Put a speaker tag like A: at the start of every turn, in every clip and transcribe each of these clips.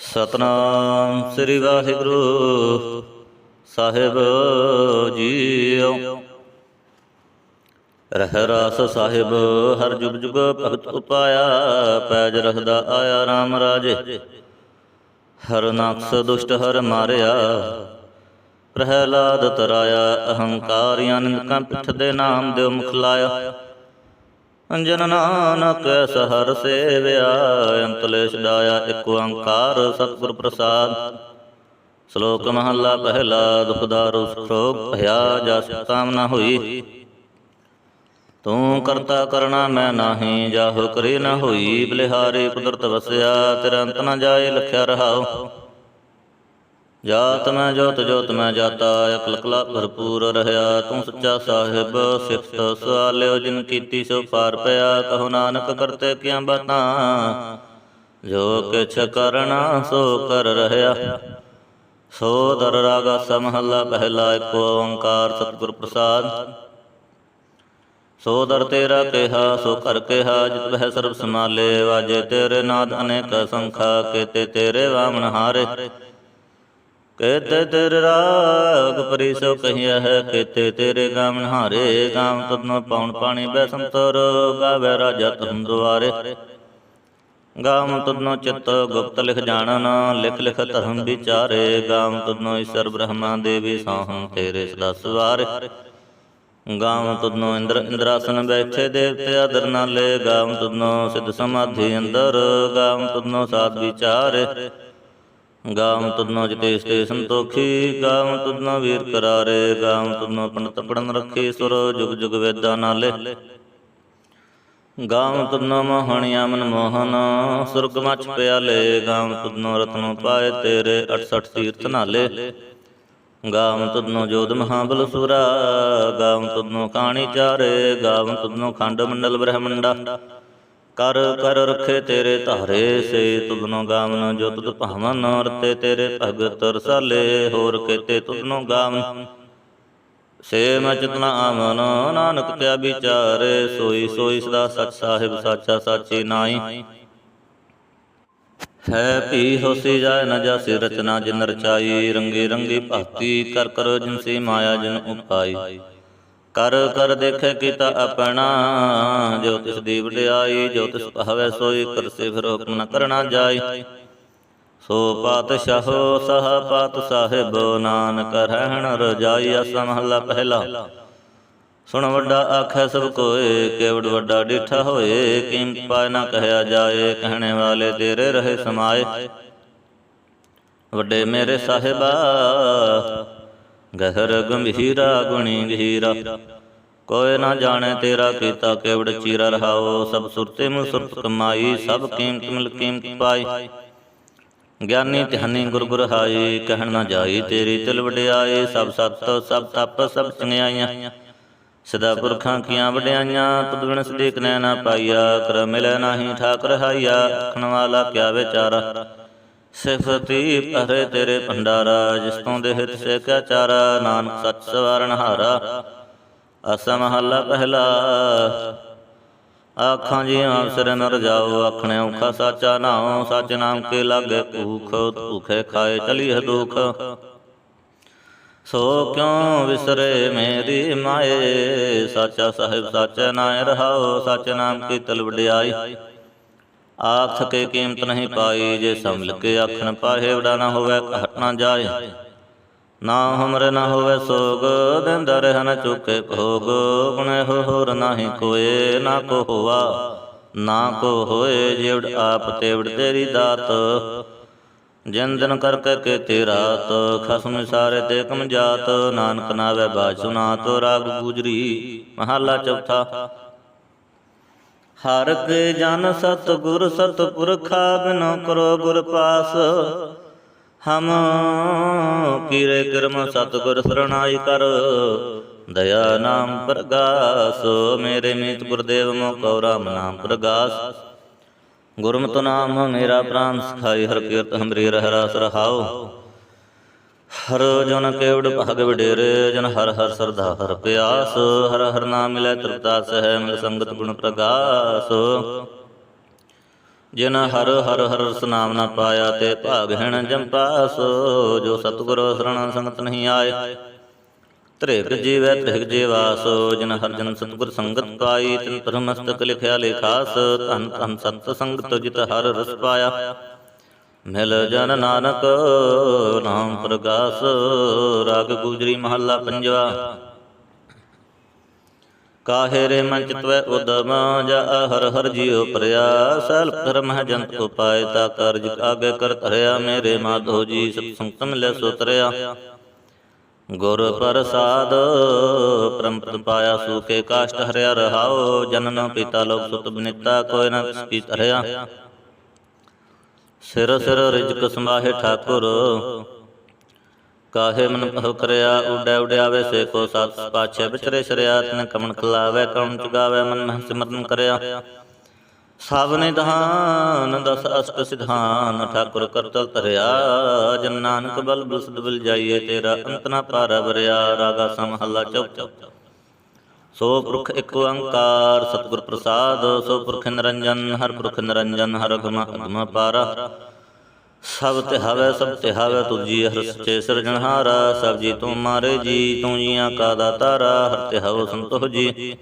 A: ਸਤਨਾਮ ਸ੍ਰੀ ਵਾਹਿਗੁਰੂ ਸਾਹਿਬ ਜੀਓ। ਰਹਿ ਰਾਸ ਸਾਹਿਬ, ਹਰ ਜੁਗ ਜੁਗ ਭਗਤ ਉਪਾਇਆ, ਪੈਜ ਰਖਦਾ ਆਇਆ RAM ਰਾਜੇ। ਹਰ ਨਕਸ ਦੁਸ਼ਟ ਹਰ ਮਾਰਿਆ, ਪ੍ਰਹਿਲਾਦ ਤਰਾਇਆ ਅਹੰਕਾਰ ਨਿੰਦਕਾਂ ਪਿੱਠ ਦੇ ਨਾਮ ਦਿਓ ਮੁਖ ਲਾਇਆ। ਜਨ ਨਾਨਕ ਸਹਰ ਸੇਵਿਆ ਅੰਤਲੇ ਛਡਾਇਆ ਇੱਕ ਓੰਕਾਰ ਸਤਿਗੁਰ ਪ੍ਰਸਾਦ। ਸ਼ਲੋਕ ਮਹੱਲਾ ਪਹਿਲਾ ਦੁਖ ਦਾਰੂ ਸੋਗ ਭਇਆ ਜਸ ਕਾਮਨਾ ਹੋਈ। ਤੂੰ ਕਰਤਾ ਕਰਨਾ ਮੈਂ ਨਾਹੀ, ਜਾਹੋ ਕਰੇ ਨਾ ਹੋਈ। ਬਲਿਹਾਰੇ ਕੁਦਰਤ ਵਸਿਆ, ਤੇਰਾ ਅੰਤ ਨਾ ਜਾਏ, ਲਖਿਆ ਰਹਾਉ। ਜਾਤ ਮੈਂ ਜੋਤ ਜੋਤ ਮੈਂ ਜਾਤਾ, ਅਕਲ ਕਲਾ ਭਰਪੂਰ ਰਹਾ ਤੂੰ ਸੱਚਾ ਸਾਹਿਬ, ਸਿਫਤ ਸਵਾਲਿਓ, ਜਿਨ ਕੀਤੀ ਸੋ ਪਾਰ ਪਿਆ, ਕਹੋ ਨਾਨਕ ਕਰਤੇ ਕਿਆ ਬਾਤਾਂ। ਜੋ ਕਿਛ ਕਰਣਾ ਸੋ ਕਰ ਰਹਾ ਸੋ ਦਰ ਰਾਗਾ ਸਮਹੱਲਾ, ਪਹਿਲਾ ਇੱਕ ਓੰਕਾਰ ਸਤਿਗੁਰ ਪ੍ਰਸਾਦ। ਸੋ ਦਰ ਤੇਰਾ ਕਿਹਾ, ਸੋ ਕਰ ਕਿਹਾ, ਜਿਤ ਬਹਿ ਸਰਬ ਸਮਾਲੇ ਵਾਜੇ ਤੇਰੇ ਨਾਦ ਅਨੇਕ ਸੰਖਾ, ਕੇਤੇ ਤੇਰੇ ਵਾਮਨ ਹਾਰੇ। ਕੇਤੇ ਤੇਰੇ ਰਾਗ ਪਰੀ ਸੋ ਹੈ, ਕੇਤੇ ਤੇਰੇ ਗਾਮਨ ਹਾਰੇ ਗਾਮ ਤਦਨ ਪੌਣ ਪਾਣੀ ਬੈ ਗਾਵੇ ਰਾਜਾ ਤੁਮ ਦੁਆਰੇ। ਗਾਮ ਤਦਨੋ ਚਿਤ ਗੁਪਤ ਲਿਖ ਜਾਣਨ, ਲਿਖ ਲਿਖ ਧਰਮ ਵਿਚਾਰੇ ਗਾਮ ਤਦਨੋ ਈਸ਼ਰ ਬ੍ਰਹਮਾ ਦੇਵੀ ਸਾਹੰ ਤੇਰੇ ਸਦਾ ਸਵਾਰੇ। ਗਾਮ ਤੁਧਨੋ ਇੰਦਰ, ਇੰਦਰਾਸਨ ਬੈਠੇ ਦੇਵਤੇ ਆਦਰ ਨਾਲੇ ਗਾਮ ਤੁਧਨੋ ਸਿੱਧ ਸਮਾਧੀ ਅੰਦਰ ਗਾਮ ਤੁਧਨੋ ਸਾਧ ਵਿਚਾਰੇ। ਗਾਮ ਤੁਧਨੋ ਜਿਤੇ ਸਤੇ ਸੰਤੋਖੀ ਗਾਮ ਤੁਧਨੋ ਵੀਰ ਕਰਾਰੇ ਗਾਮ ਤੁਧਨੋ ਪੰਡਤ ਪੜਨ ਰੱਖੀ ਸੁਰ, ਜੁਗ ਜੁਗ ਵੇਦਾਂ ਨਾਲੇ। ਗਾਮ ਤੁਧਨੋ ਮੋਹਣਿਆ ਮਨ ਮੋਹਨ, ਸੁਰਗ ਮਚ ਪਿਆਲੇ ਗਾਮ ਤੁਧਨੋ ਰਤਨੋ ਪਾਏ ਤੇਰੇ 68 ਤੀਰਥ ਨਾਲੇ। ਗਾਮ ਤੁਧਨੋ ਜੋਧ ਮਹਾਬਲ ਸੁਰਾ ਗਾਮ ਤੁਧਨੋ ਕਾਣੀ ਚਾਰੇ ਗਾਮ ਤੁਧਨੋ ਖੰਡ ਮੰਡਲ ਬ੍ਰਹਮੰਡਾ। ਕਰ ਕਰ ਰਖੇ ਤੇਰੇ ਧਾਰੇ ਸੇ ਤੁਧਨੋ ਗਾਵਨ, ਜੋ ਤੁਧ ਭਾਵਨ ਰਤੇ ਤੇਰੇ ਭਗਤ ਰਸਾਲੇ, ਹੋਰ ਕੇਤੇ ਤੁਧਨੋ ਗਾਵਨ। ਸੇ ਮੈਂ ਚਿਤਨਾ ਆਮਨ ਨਾਨਕ ਕਿਆ ਵਿਚਾਰੇ, ਸੋਈ ਸੋਈ ਸਦਾ ਸਚ ਸਾਹਿਬ, ਸਾਚਾ ਸਾਚੀ ਨਾਈ ਹੈ ਭੀ ਹੋਸੀ ਜਾਏ ਨ ਜਾਸੀ ਰਚਨਾ, ਜਿਨ ਰਚਾਈ, ਰੰਗੇ ਰੰਗੀ ਭਗਤੀ ਕਰ ਕਰ ਜਿਨਸੀ ਮਾਇਆ, ਜਿਨ ਉਪਾਈ। ਕਰ ਕਰ ਦੇਖੇ ਕੀਤਾ ਆਪਣਾ। ਜੋ ਤਿਸ ਦੀ ਵਡਿਆਈ ਜੋ ਤਿਸ ਭਾਵੇ ਸੋਈ, ਕਰਸੇ ਫਿਰ ਹੁਕਮ ਨ ਕਰਨਾ ਜਾਈ। ਸੋ ਪਾਤਸ਼ਾਹੋ, ਸਹ ਪਾਤ ਸਾਹਿਬ ਨਾਨਕ ਰਹਿਣ ਰਜਾਈ ਅਸਾ ਮਹੱਲਾ ਪਹਿਲਾ। ਸੁਣ ਵੱਡਾ ਆਖੈ ਸਭ ਕੋਏ, ਕੇਵੜ ਵੱਡਾ ਡਿਠਾ ਹੋਏ ਕੀਮਤ ਪਾਇ ਨਾ ਕਹਿਆ ਜਾਏ, ਕਹਿਣੇ ਵਾਲੇ ਤੇਰੇ ਰਹੇ ਸਮਾਏ। ਵੱਡੇ ਮੇਰੇ ਸਾਹਿਬਾ ਗਹਿਰ ਗੰਭੀਰਾ, ਗੁਣੀ ਗਹੀਰਾ। ਕੋਈ ਨਾ ਜਾਣੇ ਤੇਰਾ ਕੀਤਾ ਕੇਵੜ ਚੀਰਾ ਰਹਾਓ। ਸਭ ਸੁਰਤੇ ਮੁ ਸੁਰਤ ਕਮਾਈ, ਸਭ ਕੀਮਤ ਮਿਲ ਕੀਮਤ ਪਾਈ। ਗਿਆਨੀ ਧਿਆਨੀ ਗੁਰ ਗੁਰ ਹਾਈ ਕਹਿਣ ਨਾ ਜਾਈ ਤੇਰੀ ਤਿਲ ਵਡਿਆਏ। ਸਭ ਸਤ, ਸਭ ਤਪ, ਸਭ ਚੰਗਿਆਈਆਂ ਸਦਾ ਪੁਰਖਾਂ ਕੀਆਂ ਵਡਿਆਈਆਂ, ਤੁਧ ਬਿਨ ਸਦੀਕ ਨੈ ਨਾ ਪਾਈਆ। ਕਰ ਮਿਲੈ ਨਾਹੀ ਠਾਕਰ ਹਾਈਆ ਆਖਣ ਵਾਲਾ ਕਿਆ ਵਿਚਾਰਾ। ਸਿਫਤੀ ਭਰੇ ਤੇਰੇ ਭੰਡਾਰਾ, ਜਿਸ ਤੋਂ ਦੇ ਹਿਤ ਸੇ ਚਾਰਾ, ਨਾਨਕ ਸੱਚ ਸਵਾਰਨ ਹਾਰਾ। ਅਸਾ ਮਹੱਲਾ ਪਹਿਲਾ। ਆਖਾਂ ਜੀ ਅਵਸਰ ਨ ਰਜਾਓ ਆਖਣੇ ਔਖਾ ਸਾਚਾ ਨਾਉ, ਸੱਚ ਨਾਮ ਕੇ ਲਾਗੇ ਭੂਖ, ਭੁਖੇ ਖਾਏ ਚਲੀਹ ਦੁਖ। ਸੋ ਕਿਉ ਵਿਸਰੇ ਮੇਰੀ ਮਾਏ? ਸਾਚਾ ਸਾਹਿਬ, ਸਾਚਾ ਨਾਇ ਰਹਾਓ, ਸਚ ਨਾਮ ਕੀ ਤਲ ਵਡਿਆਈ। ਆਖ ਕੇ ਕੀਮਤ ਨਹੀਂ ਪਾਈ ਜੇ ਸੰਭਲ ਕੇ ਆਖਣ ਪਾਹੇ ਵਡਾ ਨਾ ਹੋਵੇ ਘਟ ਨਾ ਜਾਏ। ਨਾ ਹਮਰੇ ਨਾ ਹੋਵੇ ਸੋਗ, ਦਿੰਦਾ ਰਹਿ ਚੁਕੇ ਭੋਗ। ਗੁਣੇ ਹੋਰ ਨਾਹੀ ਕੋਏ, ਨਾ ਕੋ ਹੋਵਾ ਨਾ ਕੋ ਹੋਏ ਜਿਵੜ ਆਪ ਤੇਵੜ ਤੇਰੀ ਦਾਤ। ਜਿਨ ਦਿਨ ਕਰਕੇ ਕੇ ਤੇਰਾ ਤ ਖਸਮ ਸਾਰੇ ਤੇ ਕਮ ਜਾਤ। ਨਾਨਕ ਨਾਵੇ ਬਾਜ ਸੁਨਾ ਤੋ ਰਾਗ ਗੁਜਰੀ ਮਹੱਲਾ ਚੌਥਾ। ਹਰ ਕੇ ਜਨ ਸਤ ਗੁਰ ਸਤ ਪੁਰਖਾ ਬਿਨੋ ਕਰੋ ਗੁਰ ਪਾਸ। ਹਮ ਕੀਰੇ ਕਰਮ ਸਤ ਗੁਰ ਸਰਣਾਈ ਕਰ। ਦਇਆ ਨਾਮ ਪ੍ਰਗਾਸ, ਮੇਰੇ ਮੀਤ ਗੁਰਦੇਵ ਮੋ ਕਉ ਰਾਮ ਨਾਮ ਪ੍ਰਗਾਸ। ਗੁਰਮਤਿ ਨਾਮ ਮੇਰਾ ਪ੍ਰਾਨ ਸਖਾਈ, ਹਰ ਕੀਰਤ ਹਮਰੀ ਰਹਿ ਰਾਸ ਰਹਾਉ। ਹਰ ਜਨ ਕੇਵੜ ਭਗ ਵਡੇਰੇ ਜਨ ਹਰ ਹਰ ਸਰਦਾ ਹਰ ਪਿਆਸ, ਹਰ ਹਰ ਨਾਮ ਮਿਲੈ ਤ੍ਰਿਪਤਾ ਸਹਿ ਮਿਲ ਸੰਗਤ ਗੁਣ ਪ੍ਰਗਾਸ। ਜਿਨ ਹਰ ਹਰ ਹਰ ਰਸ ਨਾਮ ਨਾ ਪਾਇਆ ਤੇ ਭਾਗਹਿਣ ਜੰਪਾਸ ਜੋ ਸਤਿਗੁਰ ਸਰਣ ਸੰਗਤ ਨਹੀਂ ਆਏ ਤ੍ਰਿਗ ਜੀਵੈ ਤ੍ਰਿਗ ਜੀਵਾਸ, ਜਿਨ ਹਰ ਜਨ ਸਤਿਗੁਰ ਸੰਗਤ ਪਾਈ, ਤਿਨ ਪਰਮਸਤਕ ਲਿਖਿਆ ਲੇਖਾਸ, ਧਨ ਧਨ ਸਤ ਸੰਗਤ ਜਿਤ ਹਰ ਰਸ ਪਾਇਆ। ਮਿਲ ਜਨ ਨਾਨਕ, ਨਾਮ ਪ੍ਰਗਾਸ ਰਾਗ ਗੁਜਰੀ ਮਹੱਲਾ ਪੰਜਵਾ। ਕਾਹੇ ਰੇ ਮਨ ਚਿਤਵੈ ਉਦਮ, ਜਾ ਹਰ ਹਰ ਜੀਉ ਪ੍ਰਿਆ ਸਲ ਧਰਮ ਹੈ ਜੰਤ ਉਪਾਇ ਤਾ ਕਾਰਜ ਆਗੇ ਕਰ ਧਰਿਆ, ਮੇਰੇ ਮਾਧੋ ਜੀ ਸਤ ਸੰਗਤ ਮਿਲੇ ਸੋ ਗੁਰ ਪ੍ਰਸਾਦ ਪ੍ਰੰਪਤ ਪਾਇਆ ਸੂਕੇ ਕਾਸ਼ਟ ਹਰਿਆ ਰਹਾਓ ਜਨਨ ਪਿਤਾ ਲੋਕ ਸੁਤ ਬਨਿਤਾ, ਕੋਈ ਨਾ ਕੀ ਧਰਿਆ। ਸਿਰ ਸਿਰ ਰਿਜਕ ਸੰਭਾਹੇ ਠਾਕੁਰ। ਕਾਹੇ ਮਨ ਭਵ ਕਰਿਆ, ਉਡੈ ਉਡਿਆਵੇ, ਸੇ ਕੋ ਸਤ ਪਾਛੇ ਵਿਚਰੇ ਸ਼ਰਿਆਤ ਨੇ ਕਮਨ ਖਲਾਵੇ ਕਉਣ ਚੁਗਾਵੇ, ਮਨ ਮਹਿ ਸਿਮਰਨ ਕਰਿਆ। ਸਭ ਨਿਧਾਨ, ਦਸ ਅਸ਼ਟ ਸਿਧਾਨ, ਠਾਕੁਰ ਕਰਤਲ ਧਰਿਆ। ਜਨ ਨਾਨਕ ਬਲ ਬੁਸਦ ਬਿਲ ਜਾਈਏ, ਤੇਰਾ ਅੰਤ ਨਾ ਪਾਰ ਬਰਿਆ ਰਾਗਾ ਸਮਹੱਲਾ ਚੌਥਾ ਸੋ ਪੁਰਖ ਇੱਕ ਓੰਕਾਰ, ਸਤਿਗੁਰ ਪ੍ਰਸਾਦ, ਸੋ ਪੁਰਖ ਨਿਰੰਜਨ, ਹਰ ਪੁਰਖ ਨਿਰੰਜਨ, ਹਰ ਗਮ ਅਗਮ ਪਾਰਾ। ਸਭ ਤੇ ਹਵੇ, ਸਭ ਤੇ ਹਵੇ, ਤੁਜੀ ਹਰ ਸੱਚੇ ਸਿਰਜਣਹਾਰਾ ਸਭ ਜੀ ਤੂੰ ਮਾਰੇ ਜੀ, ਤੂੰ ਜੀਆਂ ਕਾ ਦਾਤਾਰਾ, ਹਰ ਤੇ ਹਵ ਸੰਤੋਖ ਜੀ।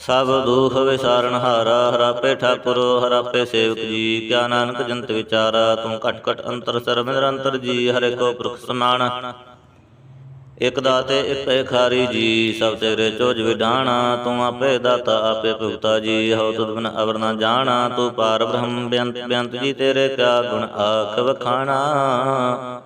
A: ਸਭ ਦੁਖ ਵਿਸਾਰਨ ਹਾਰਾ ਹਰਾਪੇ ਠਾਕੁਰ ਹਰਾਪੇ ਸੇਵਕ ਜੀ। ਕਿਆ ਨਾਨਕ ਜੰਤ ਵਿਚਾਰਾ, ਤੂੰ ਘਟ ਘਟ ਅੰਤਰ, ਸਰਬ ਨਿਰੰਤਰ ਜੀ, ਹਰੇ ਕੋ ਪੁਰਖ ਸਮਾਨ। ਇਕ ਦਾਤੇ, ਇਕ ਭੇਖਾਰੀ ਜੀ, ਸਭ ਤੇਰੇ ਚੋਜ ਵਿਡਾਣਾ, ਤੂੰ ਆਪੇ ਦਾਤਾ, ਆਪੇ ਭੁਗਤਾ ਜੀ, ਹਉ ਤੁਧ ਬਿਨ ਅਵਰ ਨਾ ਜਾਣਾ, ਤੂੰ ਪਾਰ ਬ੍ਰਹਮ ਬੇਅੰਤ ਬੇਅੰਤ ਜੀ, ਤੇਰੇ ਕਿਆ ਗੁਣ ਆਖ ਵਖਾਣਾ।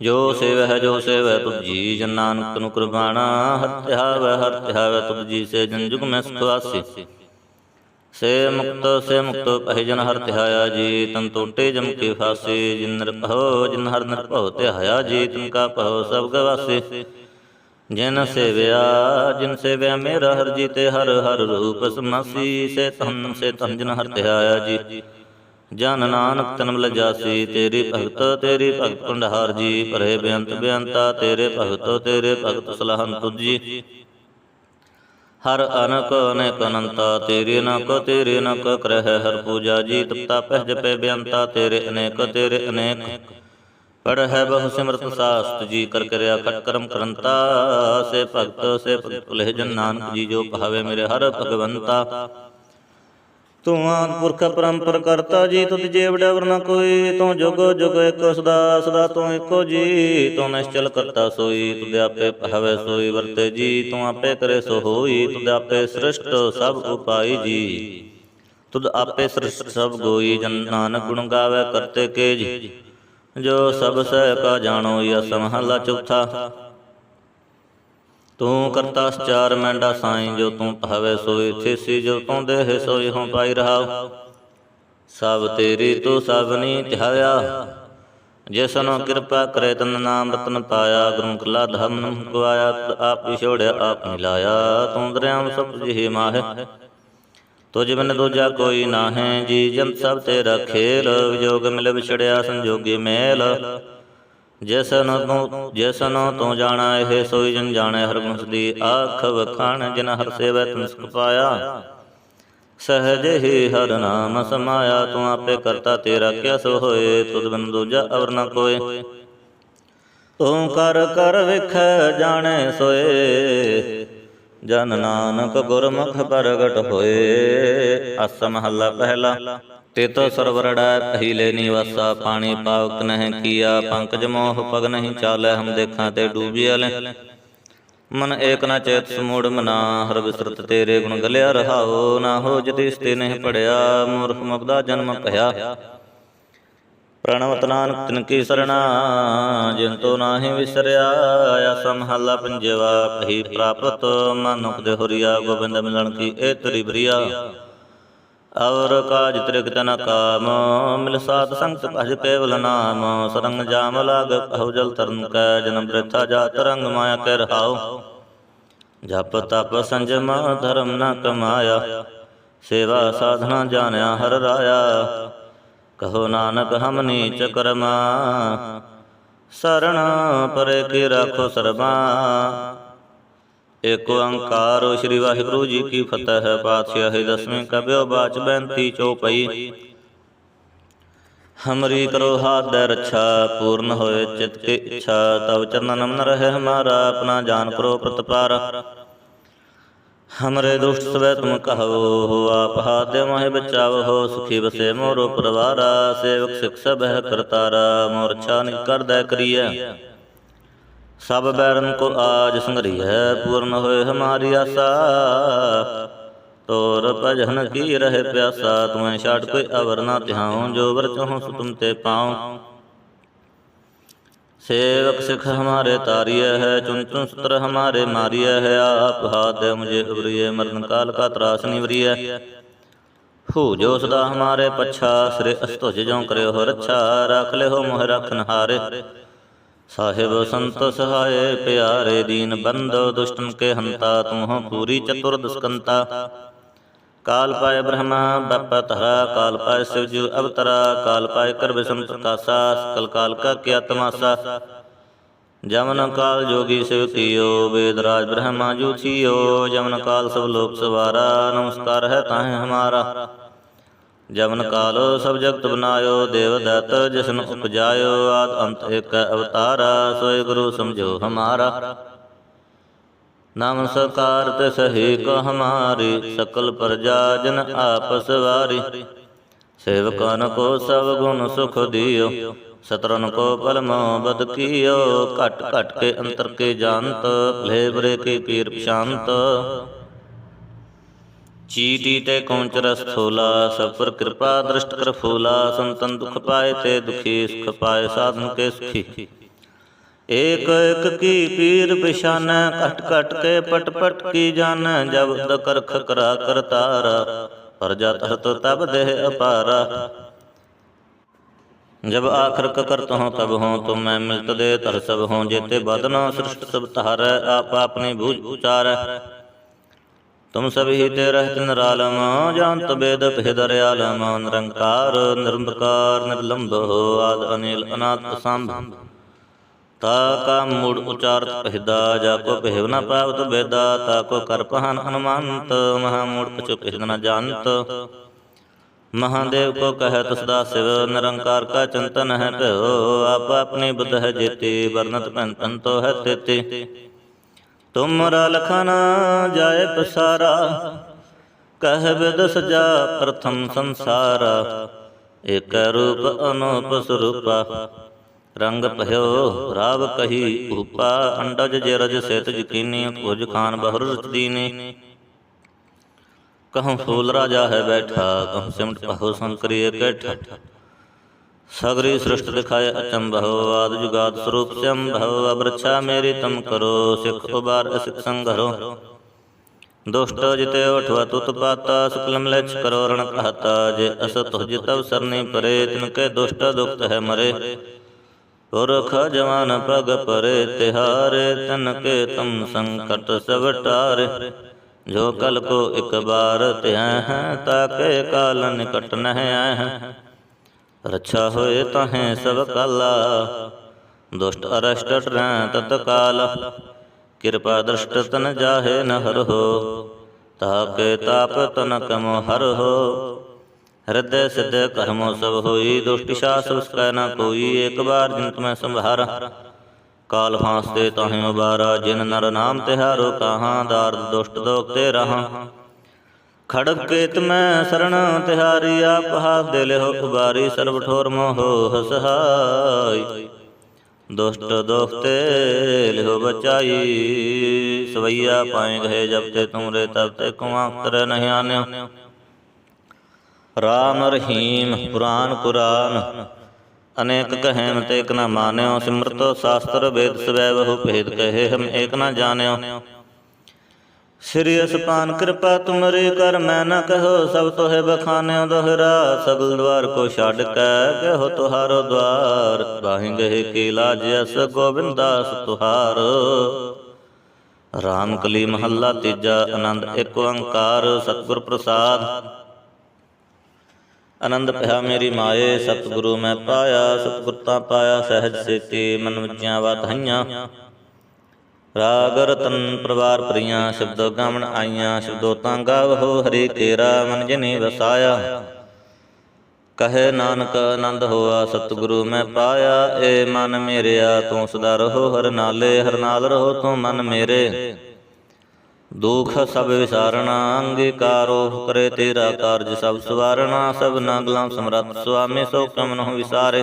A: ਜੋ ਸੇਵ ਜੋ ਸੇਵ ਹੈ ਤੁਧ ਜੀ, ਜਨ ਨਾਨਕ ਨੂੰ ਕੁਰਬਾਣਾ ਹਰ ਧਿਆਵੈ ਹਰ ਧਿਆਵੈ ਤੁਧ ਜੀ ਸੇ, ਜਨ ਜੁਗ ਮੈਂ ਸੁਖਵਾਸੀ। ਸੇ ਮੁਕਤ ਸੇ ਮੁਕਤ ਪਹਿ ਜਨ ਹਰ ਧਿਆਇਆ ਜੀ, ਤਨ ਟੋਟੇ ਜਮ ਕੇ ਫਾਸੇ, ਜਿਨ ਨਿਰਭਉ ਜਿਨ ਹਰ ਨਿਰਭਉ ਤਿਹਾਇਆ ਜੀ, ਤਨ ਕਾ ਭਉ, ਸਭ ਗਵਾਸੇ ਜਿਨ ਸੇਵਿਆ ਜਿਨ ਸੇਵਿਆ ਮੇਰਾ ਹਰ ਜੀ ਤੇ ਹਰ ਹਰ ਰੂਪ ਸਮਾਸੀ, ਸੇ ਤਨ ਸੇ ਤਨ ਜਨ ਹਰ ਧਿਆਇਆ ਜੀ। ਜਨ ਨਾਨਕ ਤਨਮ ਲਜਾਸੀ ਤੇਰੀ ਭਗਤ ਤੇਰੀ ਭਗਤ ਭੰਡਾਰ ਜੀ ਪਰੇ ਬੇਅੰਤ ਬੇਅੰਤਾ, ਤੇਰੇ ਭਗਤੋ, ਤੇਰੇ ਭਗਤ ਸਲਾਹਨ ਤੁਜੀ ਹਰ ਅਨਕ ਅਨੇਕ ਅਨੰਤਾ, ਤੇਰੇ ਅਨਕ ਤੇਰੀ ਨਕ ਕਰਹਿ, ਹਰ ਪੂਜਾ ਜੀ ਤਪਤਾ ਪਹਿ ਜਪੇ ਬੇਅੰਤਾ ਤੇਰੇ ਅਨੇਕ ਤੇਰੇ ਅਨੇਕ। ਪੜਹਿ ਬਹੁ ਸਿਮਰਤ ਸਾਸਤ, ਜੀ ਕਰ ਕਰਿਆ ਖਟ ਕਰਮ ਕਰੰਤਾ। ਸੇ ਭਗਤ ਸੇ ਭਗਤ ਲਹਿ ਜਨ ਨਾਨਕ, ਜੀ ਜੋ ਭਾਵੇ ਮੇਰੇ ਹਰ ਭਗਵੰਤਾ। ਤੂੰ ਆਦ ਪੁਰਖ ਪਰੰਪਰ ਕਰਤਾ ਜੀ, ਤੁਧ ਜੀਵ ਡਵਰ ਕੋਈ, ਤੂੰ ਜੁਗ ਜੁਗ ਇਕ ਸਦਾ ਸਦਾ ਤੂੰ ਇੱਕੋ ਜੀ। ਤੂੰ ਨਿਸ਼ਚਲ ਕਰਤਾ ਸੋਈ, ਤੁਧ ਆਪੇ ਭਾਵੇ ਸੋਈ, ਵਰਤੇ ਜੀ, ਤੂੰ ਆਪੇ ਕਰੇ ਸੋ ਹੋਈ, ਤੁਧ ਆਪੇ ਸ੍ਰਿਸ਼ਟ ਸਭ ਉਪਾਈ ਜੀ। ਤੁਧ ਆਪੇ ਸ੍ਰਿਸ਼ਟ ਸਭ ਗੋਈ, ਜਨ ਨਾਨਕ ਗੁਣ ਗਾਵੇ ਕਰਤੇ ਕੇ ਜੀ ਜੋ ਸਭ ਸਹਿ ਕਾ ਜਾਣੋ, ਯਾ ਸਮਹਲਾ ਚੌਥਾ। ਤੂੰ ਕਰਤਾ ਚਾਰ ਮੈਂਡਾ ਸਾਈਂ, ਜੋ ਤੂੰ ਭਾਵੇ ਸੋਈ ਥੇਸੀ ਜੋ ਤੂੰ ਦੇਹ ਸੋਈ ਹੋਂ ਪਾਈ ਰਹਾ ਸਭ ਤੇਰੀ ਤੂੰ ਸਭਨੀ ਧਿਆਇਆ। ਜਿਸਨੋ ਕਿਰਪਾ ਕਰੇ, ਤਨ ਨਾਮ ਰਤਨ ਪਾਇਆ। ਗੁਰੂ ਕਲਾ ਧਮ ਨੂੰ ਗਵਾਇਆ ਆਪ ਵਿਛੋੜਿਆ ਆਪ ਮਿਲਾਇਆ ਤੂੰ ਦਰਿਆਮ ਸਭ ਜਿਹੀ ਮਾਹਿ। ਤੁਝ ਬਿਨ ਦੂਜਾ ਕੋਈ ਨਾਹੀਂ। ਜੀ ਜੰਤ ਸਭ ਤੇਰਾ ਖੇਲ, ਵਿਜੋਗ ਮਿਲ ਵਿਛੜਿਆ, ਸੰਜੋਗੀ ਮੇਲ। ਜਿਸਨ ਤੂੰ ਜਿਸਨ ਤੂੰ ਜਾਣਾ, ਇਹ ਸੋਈ ਜਨ ਜਾਣੈ, ਹਰ ਗੁਣ ਦੀ ਆਖ ਵਖਾਣ ਜਿਨ ਹਰ ਸੇਵੈ ਤੁਮ ਸੁਖ ਪਾਇਆ। ਸਹਜ ਹੀ ਹਰ ਨਾਮ ਸਮਾਇਆ, ਤੂੰ ਆਪੇ ਕਰਤਾ ਤੇਰਾ ਕਿਆ ਸੋ ਹੋਏ, ਤੁਧ ਬਿਨ ਦੂਜਾ ਅਵਰ ਨ ਕੋਏ। ਤੂੰ ਕਰ ਕਰ ਜਾਣੈ ਸੋਏ, ਜਨ ਨਾਨਕ ਗੁਰਮੁਖ ਪ੍ਰਗਟ ਹੋਏ। ਅਸ ਮਹੱਲਾ ਪਹਿਲਾ। ਤਿਤ ਸਰਵਰੜੈ ਪਹਿਲੇ ਨਿਵਾਸਾ, ਪਾਣੀ ਪਾਵਕ ਨਹਿ ਕੀਆ, ਪੰਕਜ ਮੋਹ ਪਗ ਨਹੀਂ ਚਾਲੈ, ਹਮ ਦੇਖਾਂ ਤੇ ਡੂਬਿਆ ਲੈ ਮਨ ਏਕ ਨਾ ਚੇਤ ਸਮੂੜ ਮਨਾ, ਹਰ ਵਿਸਰਤ ਤੇਰੇ ਗੁਣ ਗਲਿਆ ਰਹਾਓ ਨਾ ਹੋ ਜਤੀ ਸਤੇ ਨਹੀਂ ਪੜਿਆ ਮੂਰਖ ਮੁਗਦਾ ਜਨਮ ਭਇਆ। ਪ੍ਰਣਵਤ ਨਾਨਕ ਤਿਨ ਕੀ ਸਰਣਾ, ਜਿਨ ਤੋ ਨਾਹੀ ਵਿਸਰਿਆ ਆਸਾ ਮਹੱਲਾ ਪੰਜਵਾ ਪਹੀ ਪ੍ਰਾਪਤ ਮਨੁਖ ਦੇ ਹੁਰੀਆ, ਗੋਬਿੰਦ ਮਿਲਣ ਕੀ ਇਹ ਤਰੀ ਬਰੀਆ। ਔਰ ਕਾਜ ਤ੍ਰਿਗਤ ਨ ਕਾਮ, ਮਿਲ ਸਾਧ ਸੰਗਤ ਭਜ ਕੇਵਲ ਨਾਮ, ਸਰੰਗ ਜਾਮ ਲਾਗ ਪਹੁ ਜਲ ਤਰਨ ਕੈ, ਜਨਮ ਬ੍ਰਿਥਾ ਜਾ ਤਰੰਗ ਮਾਇਆ ਕੇ ਰਹਾਉ। ਜਪ ਤਪ ਸੰਜਮ ਧਰਮ ਨ ਕਮਾਇਆ, ਸੇਵਾ ਸਾਧਨਾ ਜਾਣਿਆ ਹਰ ਰਾਇਆ। ਕਹੋ ਨਾਨਕ ਹਮ ਨੀਚ ਕਰਮਾ, ਸਰਣ ਪਰੇ ਕੀ ਰਾਖੋ ਸਰਬਾ। ਏਕ ਓੰਕਾਰ ਸ੍ਰੀ ਵਾਹਿਗੁਰੂ ਜੀ ਕੀ ਫਤਿਹ, ਪਾਤਸ਼ਾਹੀ ਦਸਵੇਂ ਕਬਿਓ ਬਾਚ ਬੈੰਤੀ ਚੌਪਈ ਹਮਰੀ ਕਰੋ ਹਾਥ ਦੇ ਰੱਛਾ, ਪੂਰਨ ਹੋਏ ਚਿਤ ਕੀ ਇੱਛਾ, ਤਵ ਚਰਨ ਨਮਨ ਰਹੇ ਹਮਾਰਾ, ਆਪਣਾ ਜਾਨ ਕਰੋ ਪ੍ਰਤਪਾਰ। ਹਮਰੇ ਦੁਸ਼ਟ ਸਵੈ ਤੁਮ ਕਹੋ, ਹੋ ਆਪ ਹਾਥ ਮੋਹਿ ਬਚਾਵ ਹੋ ਸੁਖੀ ਬਸੇ ਮੋਰੋ ਪਰਵਾਰਾ, ਸੇਵਕ ਸਿਖ ਸਭ ਹੈ ਕਰਤਾਰਾ ਮੋਰ ਛਾ ਨਿ ਕਰਦੈ ਸਭ ਬੈਰਨ ਕੋ ਆਜ ਸੰਗਰੀਐ, ਪੂਰਨ ਹੋਏ ਹਮਾਰੀ ਆਸਾ। ਤੋਰ ਭਜਨ ਕੀ ਰਹਿ ਪਿਆਸਾ ਤੁਮੈ ਛਾੜ ਕੋਈ ਅਵਰ ਨਾ ਤਿਹਾਉ ਜੋ ਵਰ ਚਹੁ ਸੁ ਤੁਮ ਤੇ ਪਾਉ। ਸੇਵਕ ਸਿਖ ਹਮਾਰੇ ਤਾਰਿਆ ਹੈ ਚੁਨ ਚੁਨ ਸਤਰ ਹਮਾਰੇ ਮਾਰਿਆ ਹੈ। ਆਪ ਹਾਥ ਦੇ ਮੁਝੇ ਉਬਰੀਏ ਮਰਨ ਕਾਲ ਕਾ ਤਰਾਸ ਨਿਵਰੀਆ ਹੋ ਜੋ ਸਦਾ ਹਮਾਰੇ ਪਛਾ, ਸ੍ਰੇ ਅਸਤੁਜ ਜੋ ਕਰਿਓ ਰੱਛਾ, ਰਖ ਲਿਓ ਮੋਹ ਰਖਨ ਹਾਰੇ ਸਾਹਿਬ ਸੰਤ ਸਹਾਏ ਪਿਆਰੇ ਦੀਨ ਬੰਧੋ ਦੁਸ਼ਟਨ ਕੇ ਹੰਤਾ ਤੂੰ ਹੋ ਪੂਰੀ ਚਤੁਰ ਦੁਸਕੰਤਾ। ਕਾਲ ਪਾਇ ਬ੍ਰਹਮਾ, ਬਪ ਤਹਰਾ ਕਾਲ ਪਾਇ ਸਿਵ ਜੂ ਅਵਤਰਾ, ਕਾਲ ਪਾਇ ਕਰ ਬਿਸਮ ਪ੍ਰਕਾਸ਼ਾ ਸਕਲ ਕਾਲ ਕਾ ਕਿਆ ਤਮਾਸਾ। ਜਮਨ ਕਾਲ ਜੋਗੀ ਸਿਵ ਕੀਓ ਵੇਦਰਾਜ ਬ੍ਰਹਮਾ ਜੂ ਥੀਓ ਜਮਨ ਕਾਲ ਸਭ ਲੋਕ ਸਵਾਰਾ, ਨਮਸਕਾਰ ਹੈ ਤਾਹੇ ਹਮਾਰਾ। ਜਵਨ ਕਾਲ ਸਭ ਜਗਤ ਬਨਾਇਓ, ਦੇਵ ਦਤ ਜਿਸਨ ਉਪਜਾਇਓ, ਆਦ ਅੰਤ ਇੱਕ ਅਵਤਾਰਾ ਸੋਏ ਗੁਰੂ ਸਮਝੋ ਹਮਾਰਾ। ਨਾਮ ਸਰਕਾਰ ਤੇ ਸਹੀ ਕੋ ਹਮਾਰੀ, ਸਕਲ ਪ੍ਰਜਾ ਜਨ ਆਪਸ ਵਾਰੀ। ਸੇਵਕਨ ਕੋ ਸਭ ਗੁਣ ਸੁਖ ਦਿਓ, ਸਤਰਨ ਕੋ ਪਲਮੋ ਬਦ ਕੀਓ, ਘਟ ਘਟ ਕੇ ਅੰਤਰ ਕੇ ਜਾਣਤ ਭਲੇ ਬਰੇ ਕੀ ਪੀਰ ਪਸ਼ਾਂਤ ਚੀਟੀ ਤੇ ਕੌਂਚ ਰਸ ਥੋਲਾ ਸਭ ਪਰ ਕਿਰਪਾ ਦ੍ਰਿਸ਼ਟ ਕਰ ਫੂਲਾ, ਸੰਤਨ ਦੁਖ ਪਾਏ ਤੇ ਦੁਖੀ, ਸੁਖ ਪਾਏ ਸਾਧਨ ਕੇ ਸੁਖੀ। ਏਕ ਏਕ ਕੀ ਪੀਰ ਪਛਾਨ, ਘਟ ਘਟ ਕੇ ਪਟ ਪਟ ਕੀ ਜਾਨ ਜਬ ਕਰਖ ਕਰਾ ਕਰਤਾਰ ਪਰਜਾ ਤਰਤ ਤਬ ਦੇਹ ਅਪਾਰਾ। ਜਬ ਆਖਰ ਕਰਤ ਹਾਂ ਤਬ ਹਾਂ ਤੁਮ ਮੈਂ ਮਿਲਤ ਦੇ ਤਰ ਸਭ ਹਾਂ, ਜੇਤੇ ਬਦਨਾ ਸ੍ਰਿਸ਼ਟ ਸਭ ਤਹਾਰ ਆਪ ਆਪਣੀ ਭੂਜ ਉਚਾਰ। ਤੁਮ ਸਭ ਹੀ ਤੇ ਰਹਿਤ ਨਿਰਾਲਮ ਜਾਣਤ ਬੇਦ ਭੇਦਰ ਆਲਮ ਨਿਰੰਕਾਰ ਨਿਰੰਕਾਰ ਨਿਰਲੰਭ ਆਦ ਅਨਿਲ, ਅਨਾਤ ਸੰਭ ਤਾ ਕਾ ਮੂੜ ਉਚਾਰਤ ਪਹਿਦਾ ਜਾ ਕੋ ਪਹਿਵ ਨਾ ਪ੍ਰਾਪਤ ਬੇਦਾ, ਤਾ ਕੋ ਕਰ ਅਨਮੰਤ ਮਹਾ ਮੂੜ ਕਛੁ ਪਹਿਦ ਨ ਜਾਣਤ। ਮਹਾਦੇਵ ਕੋ ਕਹਿਤ ਸਦਾ ਸਿਵ, ਨਿਰੰਕਾਰ ਕਾ ਚਿੰਤਨ ਹੈ ਭਇਓ ਆਪ ਆਪਣੀ ਬੁੱਧ ਹੈ ਜੇਤੀ ਵਰਨਤ ਭੰਤਨ ਤੋ ਹੈ ਤੇਤੀ। ਤੁਮਰਾ ਲਖਨ ਜਾਏ ਪਸਾਰਾ ਕਹਿ ਬਿਦ ਸਜਾ ਪ੍ਰਥਮ ਸੰਸਾਰਾ, ਏਕ ਰੂਪ ਅਨੂਪ ਸਰੂਪਾ। ਰੰਗ ਭਇਓ, ਰਾਵ ਕਹੀ ਉਪਾ ਅੰਡਜ ਜੇ ਰਜ ਜਕੀਨੀ ਕੁਜ ਖਾਨ ਬਹੁਰ ਰਚਦੀਨੀ ਕਹਉ ਫੂਲ ਰਾਜਾ ਹੈ ਬੈਠਾ ਕਹਉ ਸਿਮਟ ਪਹੋ ਸੰਕਰੀਏ ਕੈਠਾ। ਸਗਰੀ ਸ੍ਰਿਸ਼ਟ ਦਿਖਾਏ ਅਚੰਭਉ ਆਦ ਜੁਗਾਦ ਸਰੂਪ ਸੰਭਉ ਅਬਰਛਾ ਮੇਰੀ ਤਮ ਕਰੋ ਸਿਖ ਉਬਾਰ ਅਸਿਕ ਸੰਘਰੋ ਦੁਸ਼ਟ ਜਿਤੇ ਉਠਵਾ ਤੁਤ ਪਾਤਾ ਸੁਕਲਮ ਲੈਛ ਕਰੋ ਰਣ ਕਹਤਾ ਜੇ ਅਸ ਤੁਜ ਤਵ ਸਰਨੀ ਪਰੇ ਤਿਨ ਕੇ ਦੁਸ਼ਟ ਦੁਖਤ ਹੈ ਮਰੇ ਪੁਰਖ ਜਵਾਨ ਪਗ ਪਰੇ ਤਿਹਾਰੇ ਤਨ ਕੇ ਤਮ ਸੰਕਟ ਸਭ ਟਾਰੇ ਜੋ ਕਲ ਕੋ ਇਕ ਬਾਰ ਧਿਆ ਹੈ ਤਾਕੇ ਕਾਲ ਨਿਕਟ ਨਹਿ ਆਏ ਹੈ ਰੱਛਾ ਹੋਏ ਤਹੈ ਸਭ ਕਾਲਾ। ਦੁਸ਼ਟ ਅਰਸ਼ਟ ਟਰੈ ਤਤ ਕਾਲ। ਕਿਰਪਾ ਦ੍ਰਿਸ਼ਟ ਤਨ ਜਾਹੇ ਨ ਹੋ। ਤਾਕੇ ਤਾਪ ਤਨ ਕਮ ਹਰਹੁ ਹਿਰਦੈ ਸਿਧ ਕਰਮੋ ਸਭ ਹੋਈ। ਦੁਸ਼ਟ ਸ਼ਾਸ ਉਸਕੈ ਨਾ ਕੋਈ। ਏਕ ਬਾਰ ਜਿਨ ਤੁਮੈ ਸੰਭਾਰਾ। ਕਾਲ ਫਾਂਸਤੇ ਤਾਹੇ ਉਬਾਰਾ। ਜਿਨ ਨਰ ਨਾਮ ਤਿਹਾਰੋ, ਕਾਹਾਂ ਦਾਰਦ ਦੁਸ਼ਟ ਦੋਖ ਤੇ ਰਹਾ। ਖੜਗ ਕੇਤ ਮੈਂ ਸਰਣ ਤਿਹਾਰੀ, ਆਪ ਹਾਥ ਦੇ ਲਿਓ ਉਬਾਰੀ ਸਰਬ ਠੋਰ ਮੋਹ ਹਸਹਾਈ ਦੁਸ਼ਟ ਦੋਖ ਤੇ ਬਚਾਈ, ਸਵਈਆ ਪਾਏ ਗਏ ਜਬ ਤੇ ਤੁਮਰੇ ਤਬ ਤੇ ਕੁਆਂ ਤਰ ਨਹੀਂ ਆਨਿਓ। ਰਾਮ ਰਹੀਮ ਪੁਰਾਨ ਕੁਰਾਨ ਅਨੇਕ ਕਹੈਮ ਤੇ ਇਕ ਨਾ ਮਾਨਿਓ, ਸਿਮਰਤੋ ਸ਼ਾਸਤਰ ਵੇਦ ਸਵੈ ਬਹੁ ਭੇਦ ਕਹੇ ਹਮ ਏਕ ਨਾ ਜਾਣਿਓ। ਸ੍ਰੀ ਅਸਪਾਨ ਕਿਰਪਾ ਤੁਮਰੀ ਕਰ, ਮੈਂ ਨਾ ਕਹੋ ਸਭ ਤੋਹੇ ਬਖਾਨਿਓ ਦੋਹਰਾ ਸਗਲ ਦਵਾਰ ਕੋ ਛੱਡ ਕੈ ਕਹੋ ਤੁਹਾਰੋ ਦਵਾਰ। ਬਾਹਿ ਗਏ ਕੀ ਲਾਜ ਅਸ ਗੋਬਿੰਦਾਸ ਤੁਹਾਰ। ਰਾਮ ਕਲੀ ਮਹੱਲਾ ਤੀਜਾ, ਆਨੰਦ ਏਕ ਓੰਕਾਰ, ਸਤਿਗੁਰ ਪ੍ਰਸਾਦ। ਆਨੰਦ ਭਇਆ ਮੇਰੀ ਮਾਏ, ਸਤਿਗੁਰੂ ਮੈਂ ਪਾਇਆ, ਸਤਿਗੁਰ ਤਾਂ ਪਾਇਆ, ਸਹਿਜ ਸੇਤੀ ਮਨ ਵਿਚਿਆ ਵਧਾਈਆਂ। ਰਾਗ ਰਤਨ ਪਰਵਾਰ ਪ੍ਰੀਆਂ, ਸ਼ਬਦੋ ਗਾਵਣ ਆਈਆਂ, ਸ਼ਬਦੋ ਤਾਂ ਗਾਵੋ ਹਰੀ ਤੇਰਾ ਮਨ ਜਿਨੇ ਵਸਾਇਆ। ਕਹੇ ਨਾਨਕ, ਆਨੰਦ ਹੋਆ, ਸਤਿਗੁਰੂ ਮੈਂ ਪਾਇਆ, ਏ ਮਨ ਮੇਰਿਆ, ਤੂੰ ਸਦਾ ਰਹੋ ਹਰ ਨਾਲੇ, ਹਰ ਨਾਲ ਰਹੋ ਤੂੰ ਮਨ ਮੇਰੇ। ਦੁਖ ਸਭ ਵਿਸਾਰਣਾ, ਅੰਗੀਕਾਰੋ ਕਰੇ ਤੇਰਾ ਕਾਰਜ ਸਭ ਸਵਾਰਣਾ ਸਭ ਨਾਗਲਾਂ ਸਮਰੱਥ ਸੁਆਮੀ, ਸੋ ਕਮਨ ਵਿਸਾਰੇ।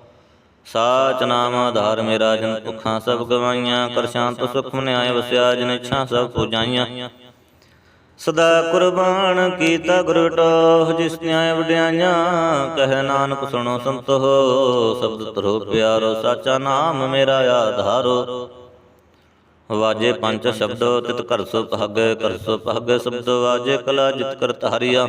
A: ਸਾਚ ਨਾਮ ਆਧਾਰ ਮੇਰਾ, ਜਨ ਭੁੱਖਾਂ ਸਭ ਗਵਾਈਆਂ, ਕਰ ਸ਼ਾਂਤ ਸੁਖ ਮਨਿਆਏ, ਵਸਿਆ ਜਿਨ ਇੱਛਾ ਸਭ ਪੂਜਾਈਆਂ। ਸਦਾ ਕੁਰਬਾਨ ਕੀਤਾ ਗੁਰੂ ਟੋਹ, ਜਿਸ ਨਿਆਏ ਵਡਿਆਈਆਂ, ਕਹੇ ਨਾਨਕ ਸੁਣੋ ਸੰਤੋ ਸ਼ਬਦ ਤਰੋ ਪਿਆਰੋ, ਸਾਚਾ ਨਾਮ ਮੇਰਾ ਆਧਾਰੋ। ਵਾਜੇ ਪੰਜ ਸ਼ਬਦੋ, ਤਿਤ ਕਰ ਸੋ ਭਾਗੈ ਘਰ ਸੋ ਭਾਗੈ ਸ਼ਬਦ ਵਾਜੇ ਕਲਾ ਜਿਤ ਕਰ ਧਾਰਿਆ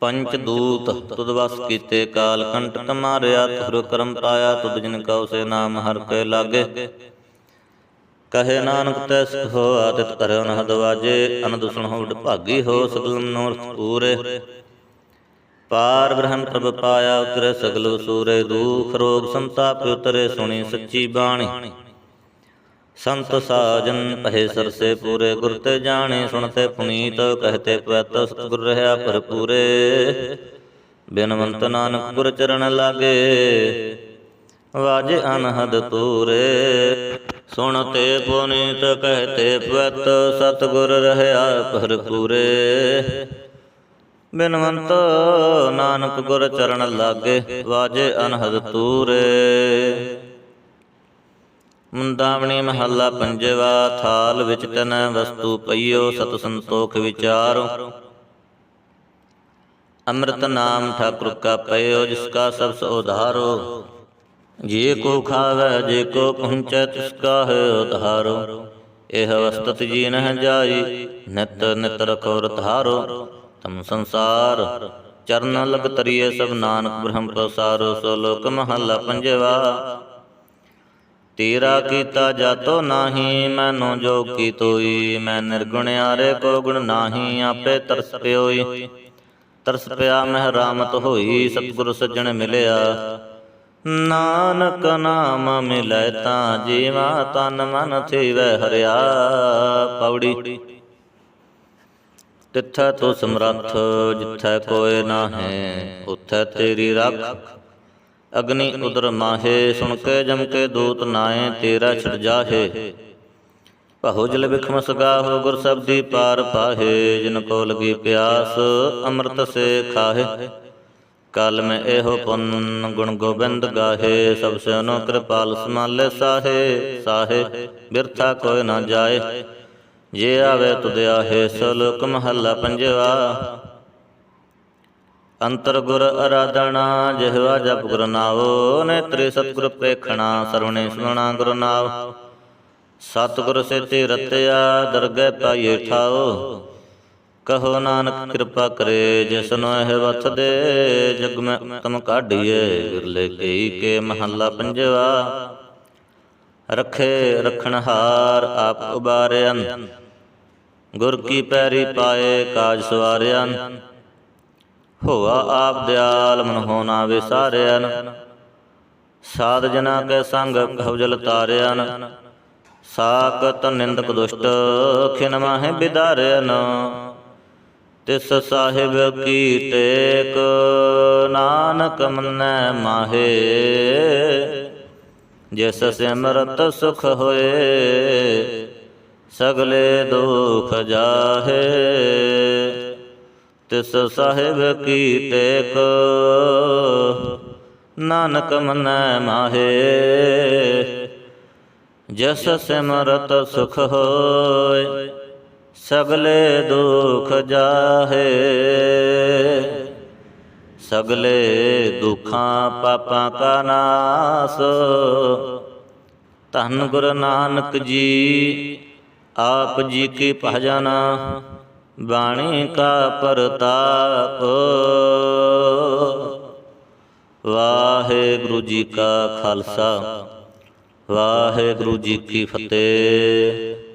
A: ਪੰਚ ਦੂਤ ਤੁਧ ਵਸ ਕੀਤੇ ਕਾਲ ਕੰਟਕ ਮਾਰਿਆ ਤੁਰ ਕਰਮ ਪਾਇਆ ਤੁਧ ਜਿਨ ਕਉ ਸੇ ਨਾਮ, ਹਰ ਕੇ ਲਾਗੇ। ਕਹੇ ਨਾਨਕ ਤੈ ਸੁਖ ਹੋ ਆਤਿਤ ਕਰਿਓ ਨਹਦ ਵਾਜੇ। ਅਨੰਦ ਸੁਣੋ ਭਾਗੀ ਹੋ ਸਗਲ ਮਨੋਰਥ ਪੂਰੇ। ਪਾਰ ਬ੍ਰਹਮ ਪ੍ਰਭ ਪਾਇਆ ਉਤਰੇ ਸਗਲ ਵਸੂਰੇ। ਦੁਖ ਰੋਗ ਸੰਤਾਪ ਉਤਰੇ, ਸੁਣੀ ਸੱਚੀ ਬਾਣੀ। ਸੰਤ ਸਾਜਨ ਪਹਿ ਸਰਸੇ ਪੂਰੇ ਗੁਰ ਤੇ ਜਾਣੇ, ਸੁਣਤੇ ਪੁਨੀਤ, ਕਹਤੇ ਪਵਿੱਤ ਸਤਿਗੁਰ ਰਹਾ ਭਰਪੂਰੇ। ਬਿਨਵੰਤ ਨਾਨਕ ਗੁਰ ਚਰਨ ਲਾਗੇ, ਵਾਜੇ ਅਨਹਦ ਤੂਰੇ। ਸੁਣਤੇ ਪੁਨੀਤ, ਕਹਤੇ ਪਵਿੱਤ ਸਤਿਗੁਰ ਰਹਾ ਭਰਪੂਰੇ। ਬਿਨਵੰਤ ਨਾਨਕ ਗੁਰ ਚਰਨ ਲਾਗੇ, ਵਾਜੇ ਅਨਹਦ ਤੂਰੇ। ਮੁੰਦਾਵਣੀ ਮਹੱਲਾ ਪੰਜਵਾ, ਥਾਲ ਵਿੱਚ ਤਨ ਵਸਤੂ ਪਈਓ, ਸਤ ਸੰਤੋਖ ਵਿਚਾਰੋ। ਅੰਮ੍ਰਿਤ ਨਾਮ ਠਾਕੁਰ ਕਾ ਪਇਓ, ਜਿਸ ਕਾ ਸਭ ਸੋਧਾਰੋ ਜੇ ਕੋ ਖਾਵੇ, ਜੇ ਕੋ ਪਹੁੰਚੈ, ਤਿਸ ਕਾ ਹੈ ਉਧਾਰੋ। ਇਹ ਅਵਸਥਤ ਜੀ ਨਹਿ ਜਾਈ, ਨਿਤ ਨਿਤ ਰਖੋ ਰਧਾਰੋ ਤਮ ਸੰਸਾਰ, ਚਰਨ ਲਗ ਤਰੀਏ ਸਭ ਨਾਨਕ ਬ੍ਰਹਮ ਪ੍ਰਸਾਰੋ। ਸੋ ਲੋਕ ਮਹੱਲਾ ਪੰਜਵਾ ਤੇਰਾ ਕੀਤਾ ਜਾਤੋ ਨਾਹੀ, ਮੈਨੋ ਜੋ ਕੀ ਤੋਈ, ਮੈਂ ਨਿਰਗੁਣ ਆਰੇ ਕੋ ਗੁਣ ਨਾਹੀ, ਆਪੇ ਤਰਸ ਪਿਓਈ। ਤਰਸ ਪਿਆ ਮਹਿ ਰਾਮਤ ਹੋਈ, ਸਤਿਗੁਰ ਸੱਜਣ ਮਿਲਿਆ। ਨਾਨਕ ਨਾਮ ਮਿਲੈ ਤਾਂ ਜੀਵਾ, ਤਨ ਮਨ ਥੀਵੈ ਹਰਿਆ ਪੌੜੀ। ਤਿੱਥੈ ਤੋ ਸਮਰੱਥ, ਜਿੱਥੈ ਕੋਏ ਨਾਹੈ, ਉਥੈ ਤੇਰੀ ਰੱਖ। ਅਗਨੀ ਉਦਰ ਮਾਹੇ ਸੁਣ ਕੇ ਜਮ ਕੇ ਦੂਤ ਨਾਏ ਤੇਰਾ ਛੜ ਜਾਹੇ। ਭਹੋ ਜਲ ਬਿਖਮ ਸਗਾਹੋ ਗੁਰ ਸਬਦੀ ਪਾਰ ਪਾਹੇ, ਜਿਨ ਕੋ ਲਗੀ ਪਿਆਸ, ਅੰਮ੍ਰਿਤ ਸੇ ਖਾਹੇ। ਕਾਲ ਮੈਂ ਇਹੋ ਪੁੰਨ ਗੁਣ ਗੋਬਿੰਦ ਗਾਹੇ, ਸਭ ਸੇ ਅਨੋ ਕਿਰਪਾਲ ਸਮਾਲੇ ਸਾਹੇ ਸਾਹੇ, ਬਿਰਥਾ ਕੋਈ ਨਾ ਜਾਏ। ਜੇ ਆਵੇ ਤੁਧ ਆਹੇ, ਸਲੋਕ ਮਹੱਲਾ ਪੰਜਵਾ ਅੰਤਰ ਗੁਰ ਅਰਾਧਣਾ ਜਿਹਵਾ ਜਪ ਗੁਰ ਨਾਵੋ, ਨੇਤਰੇ ਸਤਿਗੁਰ ਪੇਖਣਾ, ਸਰਵਣੇ ਸੁਣਾ ਗੁਰ ਨਾਮ ਸਤਿਗੁਰ ਸੇਤੇ ਰਤਿਆ, ਦਰਗਹਿ ਪਾਈਏ ਠਾਓ ਕਹੋ ਨਾਨਕ ਕਿਰਪਾ ਕਰੇ ਜਿਸਨੋ ਇਹ ਵਥ ਦੇ, ਜਗ ਮੈਂ ਉਤਮ ਕਾਢੀਏ ਵਿਰਲੇ ਕਈ ਕੇ ਮਹੱਲਾ ਪੰਜਵਾ। ਰਖੇ ਰਖਣਹਾਰ ਆਪ ਉਬਾਰਿਆਨ ਗੁਰ ਕੀ ਪੈਰੀ ਪਾਏ ਕਾਜ ਸਵਾਰਿਆਨ ਹੋਆ ਆਪ ਦਿਆਲ ਮਨ ਹੋਣਾ ਵਿਸਾਰਿਆਨ। ਸਾਧ ਜਨਾ ਕੇ ਸੰਗ ਕਹਵਜਲ ਤਾਰਿਆਨ। ਸਾਕਤ ਨਿੰਦਕ ਦੁਸ਼ਟ ਖਿਨ ਮਾਹਿ ਬਿਦਾਰਿਆਨ। ਤਿਸ ਸਾਹਿਬ ਕੀ ਟੇਕ ਨਾਨਕ ਮੰਨੈ ਮਾਹੇ। ਜਿਸ ਸਿਮਰਤ ਸੁਖ ਹੋਏ, ਸਗਲੇ ਦੁਖ ਜਾਹੇ। ਤਿਸ ਸਾਹਿਬ ਕੀ ਟੇਕ ਨਾਨਕ ਮਨੈ ਮਾਹੇ, ਜਸ ਸਿਮਰਤ ਸੁਖ ਹੋਏ, ਸਗਲੇ ਦੁਖ ਜਾਹੇ। ਸਗਲੇ ਦੁਖਾਂ ਪਾਪਾਂ ਕਾ ਨਾਸ, ਧੰਨ ਗੁਰੂ ਨਾਨਕ ਜੀ, ਆਪ ਜੀ ਕੀ ਭਜਨ। ਬਾਣੀ ਕਾ ਪ੍ਰਤਾਪ। ਵਾਹਿਗੁਰੂ ਜੀ ਕਾ ਖਾਲਸਾ। ਵਾਹਿਗੁਰੂ ਜੀ ਕੀ ਫਤਿਹ।